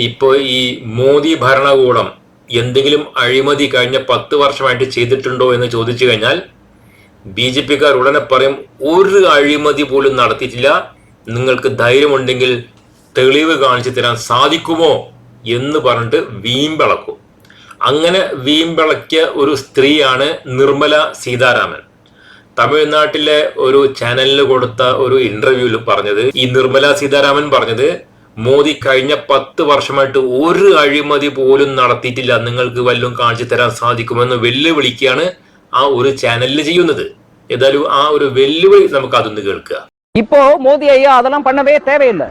ഇപ്പോൾ ഈ മോദി ഭരണകൂടം എന്തെങ്കിലും അഴിമതി കഴിഞ്ഞ പത്ത് വർഷമായിട്ട് ചെയ്തിട്ടുണ്ടോ എന്ന് ചോദിച്ചു കഴിഞ്ഞാൽ ബി ജെ പിക്കാർ ഉടനെ പറയും ഒരു അഴിമതി പോലും നടത്തിയിട്ടില്ല. നിങ്ങൾക്ക് ധൈര്യമുണ്ടെങ്കിൽ തെളിവ് കാണിച്ചു തരാൻ സാധിക്കുമോ? എന്ന് പറഞ്ഞിട്ട് വീമ്പിളക്കും. അങ്ങനെ വീമ്പിളക്കിയ ഒരു സ്ത്രീയാണ് നിർമ്മല സീതാരാമൻ. തമിഴ്നാട്ടിലെ ഒരു ചാനലിന് കൊടുത്ത ഒരു ഇന്റർവ്യൂവിൽ പറഞ്ഞത് ഈ നിർമ്മല സീതാരാമൻ പറഞ്ഞത് മോദി കഴിഞ്ഞ പത്ത് വർഷമായിട്ട് ഒരു അഴിമതി പോലും നടത്തിയിട്ടില്ല നിങ്ങൾക്ക് വല്ലതും കാണിച്ചു തരാൻ സാധിക്കുമെന്ന് വെല്ലുവിളിക്കുകയാണ് ആ ഒരു ചാനലിൽ ചെയ്യുന്നത് ഏതായാലും ആ ഒരു വെല്ലുവിളി നമുക്ക് അതൊന്ന് കേൾക്കുക இப்போ மோடி ஐயா அதெல்லாம் பண்ணவே தேவையில்லை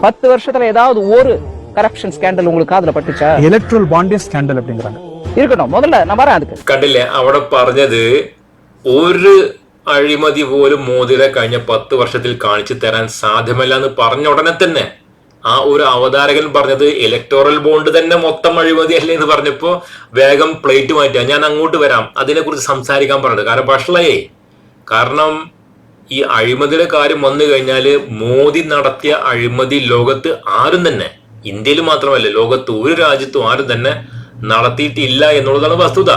பத்து வருஷத்துல ஏதாவது ஒரு கரப்ஷன் ஸ்கேண்டல் உங்களுக்கு காதுல பட்டுச்சா எலக்ட்ரல் பாண்டே ஸ்கேண்டல் அப்படிங்கிறாங்க இருக்கட்டும் முதல்ல நான் வரேன் அதுக்கு കണ്ടില്ലേ അവിടെ പറഞ്ഞത് ഒരു അഴിമതി പോലും മോദിയുടെ കഴിഞ്ഞ പത്ത് വർഷത്തിൽ കാണിച്ചു തരാൻ സാധ്യമല്ല എന്ന് പറഞ്ഞ ഉടനെ തന്നെ ആ ഒരു അവതാരകൻ പറഞ്ഞത് ഇലക്ടോറൽ ബോണ്ട് തന്നെ മൊത്തം അഴിമതി അല്ലേ എന്ന് പറഞ്ഞപ്പോൾ വേഗം പ്ലേറ്റ് മാറ്റുക ഞാൻ അങ്ങോട്ട് വരാം. അതിനെക്കുറിച്ച് സംസാരിക്കാൻ പറഞ്ഞത്. കാരണം ഭക്ഷണയേ കാരണം ഈ അഴിമതിയുടെ കാര്യം വന്നു കഴിഞ്ഞാൽ മോദി നടത്തിയ അഴിമതി ലോകത്ത് ആരും തന്നെ ഇന്ത്യയിൽ മാത്രമല്ല ലോകത്ത് ഒരു രാജ്യത്തും ആരും തന്നെ നടത്തിയിട്ടില്ല എന്നുള്ളതാണ് വസ്തുത.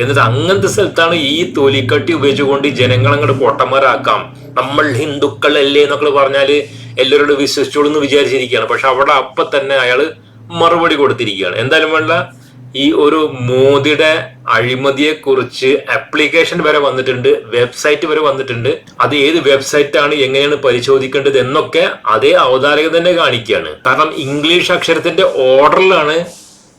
എന്നിട്ട് അങ്ങനത്തെ സ്ഥലത്താണ് ഈ തൊലിക്കട്ടി ഉപയോഗിച്ചുകൊണ്ട് ജനങ്ങൾ അങ്ങോട്ട് പൊട്ടന്മാരാക്കാം. നമ്മൾ ഹിന്ദുക്കളല്ലേ എന്നൊക്കെ പറഞ്ഞാൽ എല്ലാവരോടും വിശ്വസിച്ചോളൂ എന്ന് വിചാരിച്ചിരിക്കുകയാണ്. പക്ഷെ അവിടെ അപ്പൊ തന്നെ അയാൾ മറുപടി കൊടുത്തിരിക്കുകയാണ്. എന്തായാലും വേണ്ട ഈ ഒരു മോദിയുടെ അഴിമതിയെ കുറിച്ച് ആപ്ലിക്കേഷൻ വരെ വന്നിട്ടുണ്ട് വെബ്സൈറ്റ് വരെ വന്നിട്ടുണ്ട്. അത് ഏത് വെബ്സൈറ്റ് ആണ് എങ്ങനെയാണ് പരിശോധിക്കേണ്ടത് എന്നൊക്കെ അതേ അവതാരകൻ തന്നെ കാണിക്കുകയാണ്. കാരണം ഇംഗ്ലീഷ് അക്ഷരത്തിന്റെ ഓർഡറിലാണ്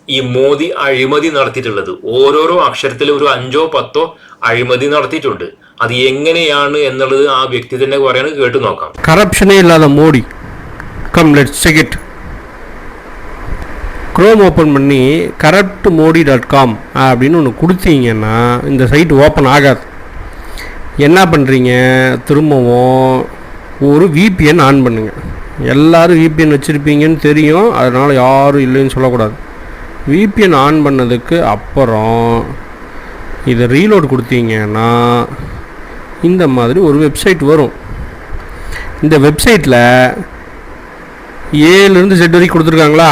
ഈ മോദി അഴിമതി നടത്തിയിട്ടുള്ളത് ഓരോരോ അക്ഷരത്തിലും ഒരു അഞ്ചോ പത്തോ അഴിമതി നടത്തിയിട്ടുണ്ട് അത് എങ്ങനെയാണ് എന്നുള്ളത് ആ വ്യക്തി തന്നെ പറയാണ് കേട്ടു നോക്കാം கரப்ஷனே இல்லாத Modi com let's check it Chrome open பண்ணி கரப்ட் மோடி டாட் காம் அப்படின்னு ஒன்று கொடுத்தீங்கன்னா இந்த சைட் ஓப்பன் ஆகாது என்ன பண்ணுறீங்க திரும்பவும் ஒரு விபிஎன் ஆன் பண்ணுங்க எல்லாரும் விபிஎன் வச்சுருப்பீங்கன்னு தெரியும் அதனால் யாரும் இல்லைன்னு சொல்லக்கூடாது விபிஎன் ஆன் பண்ணதுக்கு அப்புறம் இதை ரீலோட் கொடுத்தீங்கன்னா இந்த மாதிரி ஒரு வெப்சைட் வரும். இந்த வெப்சைட்டில் ஏழுலேருந்து செட் வரைக்கும் கொடுத்துருக்காங்களா?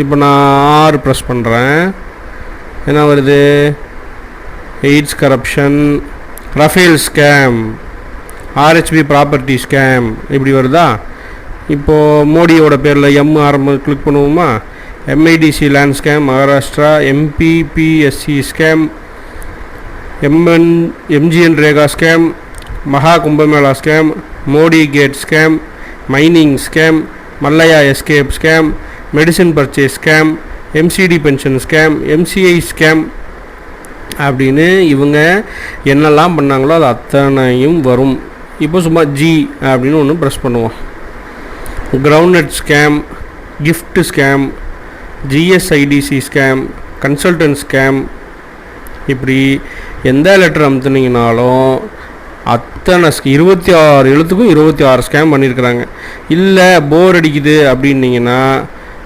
இப்போ நான் ஆறு ப்ரெஸ் பண்ணுறேன் என்ன வருது? AIDS corruption Rafale scam RHP property scam இப்படி வருதா? இப்போது மோடியோட பேரில் எம் ஆரம்ப கிளிக் பண்ணுவோமா? MIDC land scam Maharashtra MPPSC scam MN MGN Rekha scam Maha Kumbhmela scam Modi gate scam mining scam Mallya escape scam medicine purchase scam MCD pension scam MCI scam அப்படின்னு இவங்க என்னெல்லாம் பண்ணாங்களோ அது அத்தனையும் வரும். இப்போ சும்மா ஜி அப்படின்னு ஒன்று ப்ரெஸ் பண்ணுவோம். Groundnut scam gift scam GSIDC scam consultant scam இப்படி எந்த லெட்டர் அமுத்துனீங்கனாலும் அத்தனை ஸ்கே இருபத்தி ஆறு எழுத்துக்கும் இருபத்தி ஆறு ஸ்கேம் பண்ணியிருக்கிறாங்க இல்லை போர் அடிக்குது அப்படின்னீங்கன்னா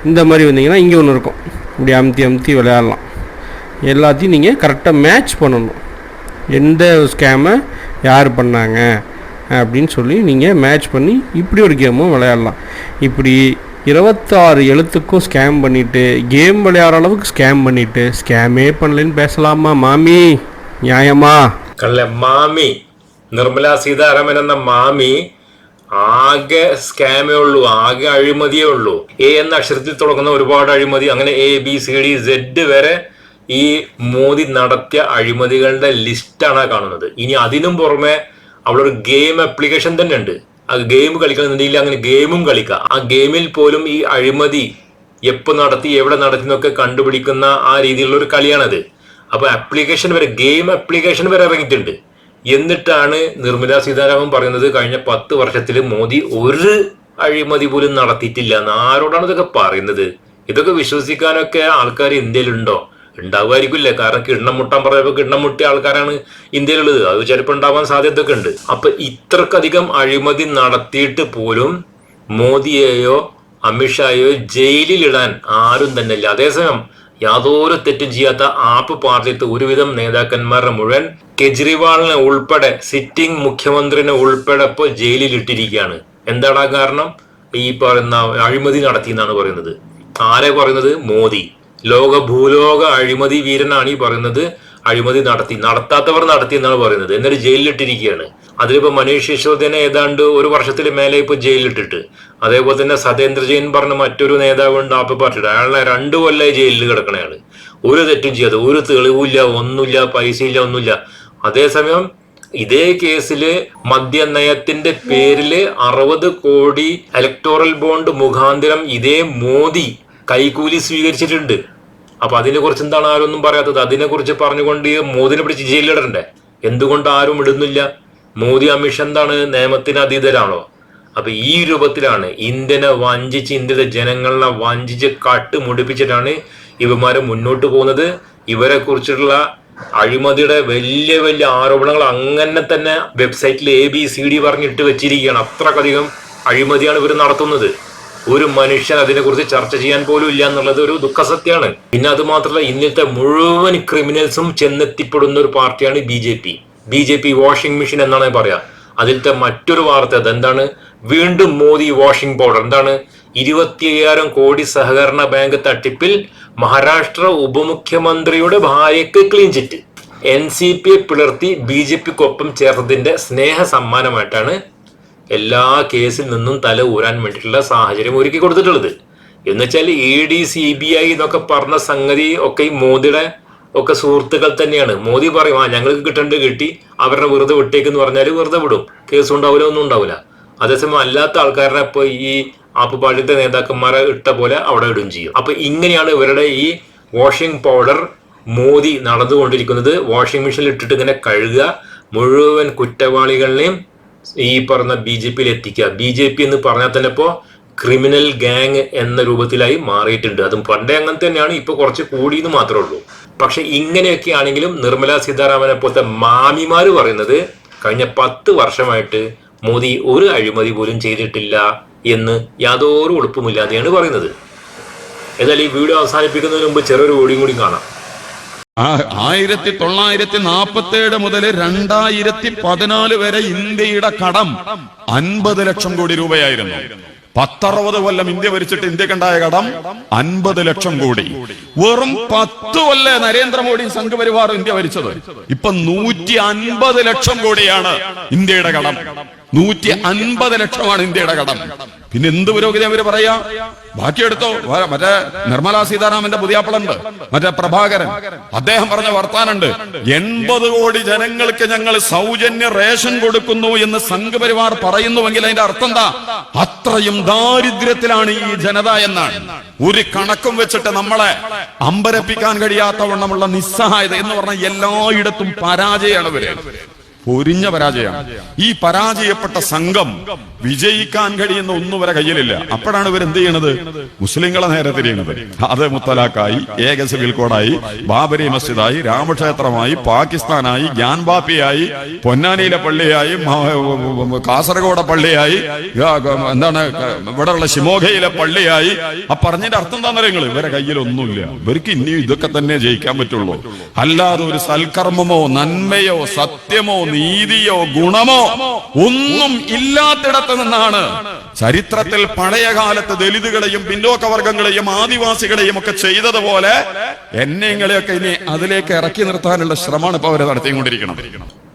இந்த மாதிரி வந்தீங்கன்னா இங்கே ஒன்று இருக்கும். இப்படி அமுத்தி அமுத்தி விளையாடலாம். எல்லாத்தையும் நீங்கள் கரெக்டாக மேட்ச் பண்ணணும். எந்த ஸ்கேமை யார் பண்ணாங்க அப்படின்னு சொல்லி நீங்கள் மேட்ச் பண்ணி இப்படி ஒரு கேமும் விளையாடலாம். இப்படி இருபத்தாறு எழுத்துக்கும் ஸ்கேம் பண்ணிவிட்டு கேம் விளையாடுற அளவுக்கு ஸ்கேம் பண்ணிவிட்டு ஸ்கேமே பண்ணலன்னு பேசலாமா மாமி நியாயமா കള്ള മാമി നിർമ്മല സീതാരാമൻ എന്ന മാമി ആകെ സ്കാമേ ഉള്ളൂ ആകെ അഴിമതിയേ ഉള്ളൂ എ എന്ന അക്ഷരത്തിൽ തുടങ്ങുന്ന ഒരുപാട് അഴിമതി അങ്ങനെ A B C D Z വരെ ഈ മോദി നടത്തിയ അഴിമതികളുടെ ലിസ്റ്റാണ് ആ കാണുന്നത് ഇനി അതിനും പുറമെ അവിടെ ഒരു ഗെയിം ആപ്ലിക്കേഷൻ തന്നെ ഉണ്ട് ആ ഗെയിം കളിക്കണമെന്നുണ്ടെങ്കിൽ അങ്ങനെ ഗെയിമും കളിക്കുക ആ ഗെയിമിൽ പോലും ഈ അഴിമതി എപ്പോൾ നടത്തി എവിടെ നടത്തി എന്നൊക്കെ കണ്ടുപിടിക്കുന്ന ആ രീതിയിലുള്ള ഒരു കളിയാണത്. അപ്പോൾ ആപ്ലിക്കേഷൻ വരെ ഗെയിം ആപ്ലിക്കേഷൻ വരെ ഇറങ്ങിയിട്ടുണ്ട്. എന്നിട്ടാണ് നിർമ്മല സീതാരാമൻ പറയുന്നത് കഴിഞ്ഞ പത്ത് വർഷത്തിൽ മോദി ഒരു അഴിമതി പോലും നടത്തിയിട്ടില്ല എന്ന് ആരോടാണ് ഇതൊക്കെ പറയുന്നത്? ഇതൊക്കെ വിശ്വസിക്കാനൊക്കെ ആൾക്കാർ ഇന്ത്യയിലുണ്ടോ? ഉണ്ടാവുമായിരിക്കില്ല? കാരണം കിണ്ണം മുട്ടാൻ പറഞ്ഞപ്പോൾ കിണ്ണം മുട്ടിയ ആൾക്കാരാണ് ഇന്ത്യയിലുള്ളത്. അത് ചിലപ്പോൾ ഉണ്ടാവാൻ സാധ്യതയൊക്കെ ഉണ്ട് അപ്പൊ ഇത്രക്കധികം അഴിമതി നടത്തിയിട്ട് പോലും മോദിയെയോ അമിത്ഷായോ ജയിലിലിടാൻ ആരും തന്നെ ഇല്ല. അതേസമയം യാതൊരു തെറ്റും ചെയ്യാത്ത ആപ്പ് പാർട്ടിയത്ത് ഒരുവിധം നേതാക്കന്മാരുടെ മുഴുവൻ കെജ്രിവാളിനെ ഉൾപ്പെടെ സിറ്റിംഗ് മുഖ്യമന്ത്രിനെ ഉൾപ്പെടെ ഇപ്പോൾ ജയിലിലിട്ടിരിക്കുകയാണ്. എന്താണ് ആ കാരണം? ഈ പറയുന്ന അഴിമതി നടത്തി എന്നാണ് പറയുന്നത്. ആരെ പറയുന്നത്? മോദി. ലോക ഭൂലോക അഴിമതി വീരനാണ് ഈ പറയുന്നത്. അഴിമതി നടത്തി നടത്താത്തവർ നടത്തി എന്നാണ് പറയുന്നത്. എന്നിട്ട് ജയിലിലിട്ടിരിക്കുകയാണ്. അതിലിപ്പോ മനീഷ് സിസോദിനെ ഏതാണ്ട് ഒരു വർഷത്തിൽ മേലെ ഇപ്പൊ ജയിലിലിട്ടിട്ട്. അതേപോലെ തന്നെ സതേന്ദ്ര ജെയിൻ പറഞ്ഞ മറ്റൊരു നേതാവുണ്ട് ആപ്പ് പാർട്ടിയുടെ. അയാളെ രണ്ടു കൊല്ലമായി ജയിലിൽ കിടക്കണയാണ് ഒരു തെറ്റും ചെയ്യാതെ ഒരു തെളിവില്ല ഒന്നുമില്ല പൈസ ഇല്ല ഒന്നുമില്ല. അതേസമയം ഇതേ കേസിൽ മദ്യനയത്തിന്റെ പേരിൽ അറുപത് കോടി ഇലക്ടോറൽ ബോണ്ട് മുഖാന്തരം ഇതേ മോദി കൈക്കൂലി സ്വീകരിച്ചിട്ടുണ്ട്. അപ്പൊ അതിനെ കുറിച്ച് എന്താണ് ആരും ഒന്നും പറയാത്തത്? അതിനെ കുറിച്ച് പറഞ്ഞുകൊണ്ട് മോദിനെ പിടിച്ച് ജയിലിലിടണ്ടേ? എന്തുകൊണ്ട് ആരും ഇടുന്നില്ല? മോദി അമിഷ് എന്താണ് നിയമത്തിന് അതീതരാണോ? അപ്പൊ ഈ രൂപത്തിലാണ് ഇന്ത്യനെ വഞ്ചിച്ച് ഇന്ത്യയുടെ ജനങ്ങളെ വഞ്ചിച്ച് കട്ട് മുടിപ്പിച്ചിട്ടാണ് ഇവന്മാര് മുന്നോട്ട് പോകുന്നത്. ഇവരെ കുറിച്ചിട്ടുള്ള അഴിമതിയുടെ വലിയ വലിയ ആരോപണങ്ങൾ അങ്ങനെ തന്നെ വെബ്സൈറ്റിൽ എ ബി സി ഡി പറഞ്ഞിട്ട് വെച്ചിരിക്കുകയാണ്. അത്രക്കധികം അഴിമതിയാണ് ഇവർ നടത്തുന്നത്. ഒരു മനുഷ്യൻ അതിനെക്കുറിച്ച് ചർച്ച ചെയ്യാൻ പോലും ഇല്ല എന്നുള്ളത് ഒരു ദുഃഖസത്യമാണ് പിന്നെ അത് മാത്രമല്ല ഇന്നത്തെ മുഴുവൻ ക്രിമിനൽസും ചെന്നെത്തിപ്പെടുന്ന ഒരു പാർട്ടിയാണ് B J P. B J P washing machine എന്നാണ് പറയാ. അതിലത്തെ മറ്റൊരു വാർത്ത അതെന്താണ്? വീണ്ടും മോദി വാഷിംഗ് പൗഡർ. എന്താണ്? ഇരുപത്തി അയ്യായിരം കോടി സഹകരണ ബാങ്ക് തട്ടിപ്പിൽ മഹാരാഷ്ട്ര ഉപമുഖ്യമന്ത്രിയുടെ ഭാര്യയ്ക്ക് ക്ലീൻ ചിറ്റ്. എൻ സി പിയെ പിളർത്തി ബി ജെ പിക്കൊപ്പം ചേർത്തതിന്റെ സ്നേഹ സമ്മാനമായിട്ടാണ് എല്ലാ കേസിൽ നിന്നും തല ഊരാൻ വേണ്ടിയിട്ടുള്ള സാഹചര്യം ഒരുക്കി കൊടുത്തിട്ടുള്ളത്. എന്നുവെച്ചാൽ E D C B I എന്നൊക്കെ പറഞ്ഞ സംഗതി ഒക്കെ ഈ മോദിയുടെ ഒക്കെ സുഹൃത്തുക്കൾ തന്നെയാണ്. മോദി പറയും ആ ഞങ്ങൾക്ക് കിട്ടേണ്ടത് കിട്ടി അവരുടെ വെറുതെ വിട്ടേക്കെന്ന് പറഞ്ഞാൽ വെറുതെ വിടും. കേസ് ഉണ്ടാവില്ല ഒന്നും ഉണ്ടാവില്ല അതേസമയം അല്ലാത്ത ആൾക്കാരെ ഇപ്പൊ ഈ ആപ്പ് ആപ്പുപാടിത്തെ നേതാക്കന്മാരെ ഇട്ട പോലെ അവിടെ ഇടും ചെയ്യും. അപ്പൊ ഇങ്ങനെയാണ് ഇവരുടെ ഈ വാഷിംഗ് പൗഡർ മോദി നടന്നുകൊണ്ടിരിക്കുന്നത്. വാഷിംഗ് മെഷീനിൽ ഇട്ടിട്ട് ഇങ്ങനെ കഴുകുക. മുഴുവൻ കുറ്റവാളികളെയും ഈ പറഞ്ഞ ബി ജെ പിയിൽ എത്തിക്കുക. ബി ജെ പി എന്ന് പറഞ്ഞാൽ തന്നെ ഇപ്പോ ക്രിമിനൽ ഗാങ് എന്ന രൂപത്തിലായി മാറിയിട്ടുണ്ട്. അതും പണ്ടേ അങ്ങനെ തന്നെയാണ് ഇപ്പൊ കുറച്ച് കൂടിയെന്ന് മാത്രമേ ഉള്ളൂ. പക്ഷെ ഇങ്ങനെയൊക്കെ ആണെങ്കിലും നിർമ്മല സീതാരാമനെ പോലത്തെ മാമിമാർ പറയുന്നത് കഴിഞ്ഞ പത്ത് വർഷമായിട്ട് മോദി ഒരു അഴിമതി പോലും ചെയ്തിട്ടില്ല എന്ന് യാതൊരു ഉളുപ്പുമില്ലാതെയാണ് പറയുന്നത്. എന്നാൽ ഈ വീഡിയോ അവസാനിപ്പിക്കുന്നതിന് മുമ്പ് ചെറിയൊരു ഓടിയും കൂടി കാണാം. ആയിരത്തി തൊള്ളായിരത്തി നാൽപ്പത്തി ഏഴ് മുതൽ രണ്ടായിരത്തി പതിനാല് വരെ ഇന്ത്യയുടെ കടം അൻപത് ലക്ഷം കോടി രൂപയായിരുന്നു. പത്തറുപത് കൊല്ലം ഇന്ത്യ ഭരിച്ചിട്ട് ഇന്ത്യക്കുണ്ടായ കടം അൻപത് ലക്ഷം കോടി. വെറും പത്ത് കൊല്ലേ നരേന്ദ്രമോദി സംഘപരിവാറും ഇന്ത്യ ഭരിച്ചത്? ഇപ്പൊ നൂറ്റി അൻപത് ലക്ഷം കോടിയാണ് ഇന്ത്യയുടെ കടം. നൂറ്റി അൻപത് ലക്ഷമാണ് ഇന്ത്യയുടെ കടം. പിന്നെ എന്ത് പുരോഗതി അവർ പറയാ? ബാക്കിയെടുത്തോ മറ്റേ നിർമ്മലാ സീതാരാമന്റെ പുതിയാപ്പളുണ്ട്. മറ്റേ പ്രഭാകരൻ. അദ്ദേഹം പറഞ്ഞ വർത്താനുണ്ട്. എൺപത് കോടി ജനങ്ങൾക്ക് ഞങ്ങൾ സൗജന്യ റേഷൻ കൊടുക്കുന്നു എന്ന് സംഘപരിവാർ പറയുന്നുവെങ്കിൽ അതിന്റെ അർത്ഥം എന്താ? അത്രയും ദാരിദ്ര്യത്തിലാണ് ഈ ജനത എന്നാണ്. ഒരു കണക്കും വെച്ചിട്ട് നമ്മളെ അമ്പരപ്പിക്കാൻ കഴിയാത്തവണ്ണമുള്ള നിസ്സഹായത എന്ന് പറഞ്ഞ എല്ലായിടത്തും പരാജയമാണ് ഇവർ പൊരിഞ്ഞ പരാജയമാണ് ഈ പരാജയപ്പെട്ട സംഘം വിജയിക്കാൻ കഴിയുന്ന ഒന്നും വരെ കയ്യിലില്ല. അപ്പോഴാണ് ഇവർ എന്ത് ചെയ്യണത്? മുസ്ലിങ്ങളെ നേരെ തിരിയണത് അത് മുത്തലാഖായി ഏക സിവിൽ കോഡായി ബാബരി മസ്ജിദായി രാമക്ഷേത്രമായി പാകിസ്ഥാനായി ഗ്യാൻബാപ്പിയായി പൊന്നാനിയിലെ പള്ളിയായി കാസർഗോഡ പള്ളിയായി എന്താണ് എന്താണ് ഇവിടെയുള്ള ശിമോഗയിലെ പള്ളിയായി. ആ പറഞ്ഞതിന്റെ അർത്ഥം എന്താ നിങ്ങൾ ഇവരെ കയ്യിലൊന്നുമില്ല. ഇവർക്ക് ഇനിയും ഇതൊക്കെ തന്നെ ജയിക്കാൻ പറ്റുള്ളൂ. അല്ലാതെ ഒരു സൽക്കർമ്മമോ നന്മയോ സത്യമോ നീതിയോ ഗുണമോ ഒന്നും ഇല്ലാത്തിടത്ത് നിന്നാണ്. ചരിത്രത്തിൽ പഴയകാലത്ത് ദലിതുകളെയും പിന്നോക്ക വർഗങ്ങളെയും ആദിവാസികളെയും ഒക്കെ ചെയ്തതുപോലെ എന്നെങ്ങളെയൊക്കെ ഇനി അതിലേക്ക് ഇറക്കി നിർത്താനുള്ള ശ്രമമാണ് ഇപ്പൊ അവരെ നടത്തിക്കൊണ്ടിരിക്കുന്നത്.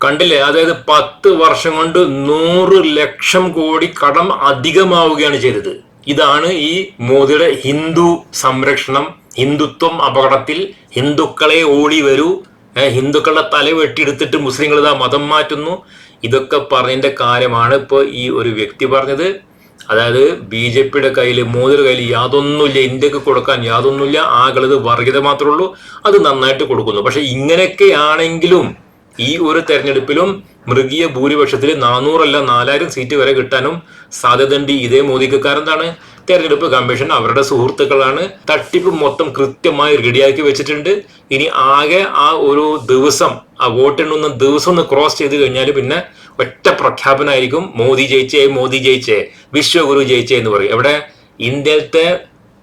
കണ്ടില്ലേ? അതായത് പത്ത് വർഷം കൊണ്ട് നൂറ് ലക്ഷം കോടി കടം അധികമാവുകയാണ് ചെയ്തത്. ഇതാണ് ഈ മോദിയുടെ ഹിന്ദു സംരക്ഷണം ഹിന്ദുത്വം അപകടത്തിൽ ഹിന്ദുക്കളെ ഓടി വരൂ ഹിന്ദുക്കളുടെ തല വെട്ടിയെടുത്തിട്ട് മുസ്ലിങ്ങൾ ഇതാ മതം മാറ്റുന്നു. ഇതൊക്കെ പറഞ്ഞതിന്റെ കാര്യമാണ് ഇപ്പൊ ഈ ഒരു വ്യക്തി പറഞ്ഞത്. അതായത് ബി ജെ പിയുടെ കയ്യിൽ മോദിയുടെ കയ്യിൽ യാതൊന്നുമില്ല ഇന്ത്യയ്ക്ക് കൊടുക്കാൻ യാതൊന്നുമില്ല ആകളത് വർഗീയത മാത്രമേ ഉള്ളൂ. അത് നന്നായിട്ട് കൊടുക്കുന്നു. പക്ഷെ ഇങ്ങനെയൊക്കെയാണെങ്കിലും ഈ ഒരു തെരഞ്ഞെടുപ്പിലും മൃഗീയ ഭൂരിപക്ഷത്തിൽ നാനൂറല്ല നാലായിരം സീറ്റ് വരെ കിട്ടാനും സാധ്യതയുണ്ട്. ഇതേ മോദിക്ക് കാരണം തെരഞ്ഞെടുപ്പ് കമ്മീഷൻ അവരുടെ സുഹൃത്തുക്കളാണ്. തട്ടിപ്പ് മൊത്തം കൃത്യമായി റെഡിയാക്കി വെച്ചിട്ടുണ്ട്. ഇനി ആകെ ആ ഒരു ദിവസം ആ വോട്ടെണ്ണുന്ന ദിവസം ഒന്ന് ക്രോസ് ചെയ്ത് കഴിഞ്ഞാൽ പിന്നെ ഒറ്റ പ്രഖ്യാപനമായിരിക്കും മോദി ജയിച്ചേ മോദി ജയിച്ചേ വിശ്വഗുരു ജയിച്ചേ എന്ന് പറയും. ഇവിടെ ഇന്ത്യത്തെ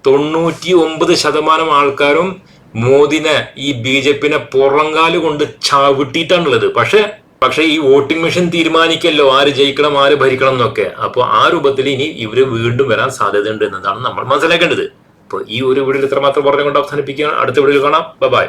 തൊണ്ണൂറ്റി ഒമ്പത് ശതമാനം ആൾക്കാരും മോദിനെ ഈ ബി ജെ പിനെ പുറങ്കാൽ കൊണ്ട് ചവിട്ടിയിട്ടാണുള്ളത്. പക്ഷെ പക്ഷെ ഈ വോട്ടിംഗ് മെഷീൻ തീരുമാനിക്കല്ലോ ആര് ജയിക്കണം ആര് ഭരിക്കണം എന്നൊക്കെ. അപ്പോൾ ആ രൂപത്തിൽ ഇനി ഇവർ വീണ്ടും വരാൻ സാധ്യതയുണ്ട് എന്നതാണ് നമ്മൾ മനസ്സിലാക്കേണ്ടത്. അപ്പൊ ഈ ഒരു വീഡിയോയിൽ ഇത്രമാത്രം പറഞ്ഞുകൊണ്ട് അവസാനിപ്പിക്കുകയാണ്. അടുത്ത വീഡിയോയിൽ കാണാം. ബൈ